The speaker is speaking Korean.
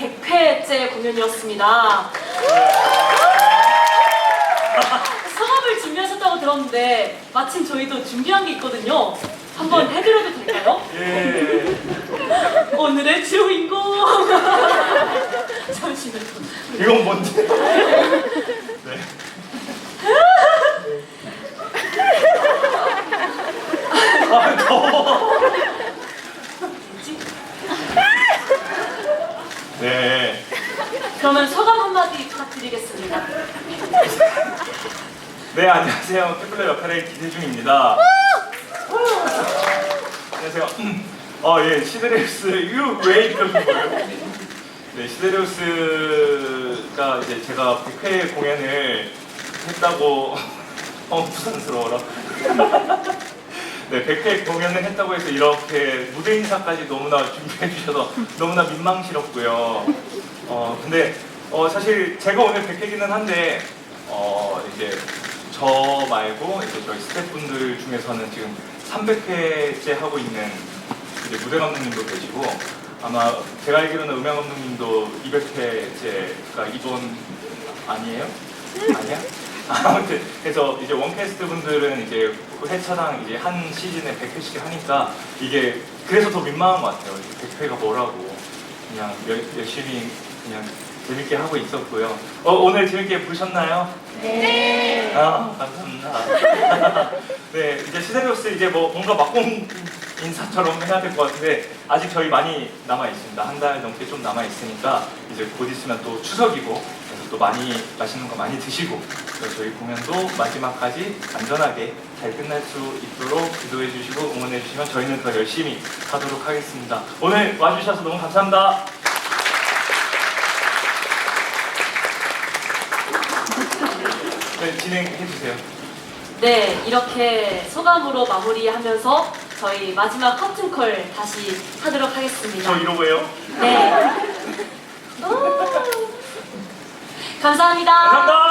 100회째 공연이었습니다. 성함을 준비하셨다고 들었는데 마침 저희도 준비한 게 있거든요. 한번 해드려도 될까요? 예. 오늘의 주인공. 잠시만요. 이건 뭔지. 네. 아 더워. 뭐지? 네. 그러면 소감 한마디 부탁드리겠습니다. 네 안녕하세요. 태블릿 역할의 기대중입니다. 안녕하세요. 어 예 시데레우스 이거 왜 이러신 거예요? 네 시데레우스가 이제 제가 100회 공연을 했다고 어 부산스러워라. 네 100회 공연을 했다고 해서 이렇게 무대 인사까지 너무나 준비해 주셔서 너무나 민망스럽고요. 어 근데 어 사실 제가 오늘 100회기는 한데 어 이제 저 말고 이제 저희 스태프분들 중에서는 지금 300회째 하고 있는 이제 무대 감독님도 계시고 아마 제가 알기로는 음향 감독님도 200회째가 이번 아니에요? 아니야? 아무튼 그래서 이제 원캐스트 분들은 이제 회차당 이제 한 시즌에 100회씩 하니까 이게 그래서 더 민망한 것 같아요. 100회가 뭐라고 그냥 열, 열심히 그냥 재밌게 하고 있었고요. 어, 오늘 재밌게 보셨나요? 네. 아 감사합니다. 네 이제 시데리오스 이제 뭐 뭔가 막공 인사처럼 해야 될 것 같은데 아직 저희 많이 남아 있습니다. 한 달 넘게 좀 남아 있으니까 이제 곧 있으면 또 추석이고 또 많이 맛있는 거 많이 드시고 저희 공연도 마지막까지 안전하게 잘 끝날 수 있도록 기도해 주시고 응원해 주시면 저희는 더 열심히 하도록 하겠습니다. 오늘 와주셔서 너무 감사합니다. 네, 진행해 주세요. 네, 이렇게 소감으로 마무리하면서 저희 마지막 커튼콜 다시 하도록 하겠습니다. 저 이러고 해요. 네. 오. 감사합니다. 감사합니다.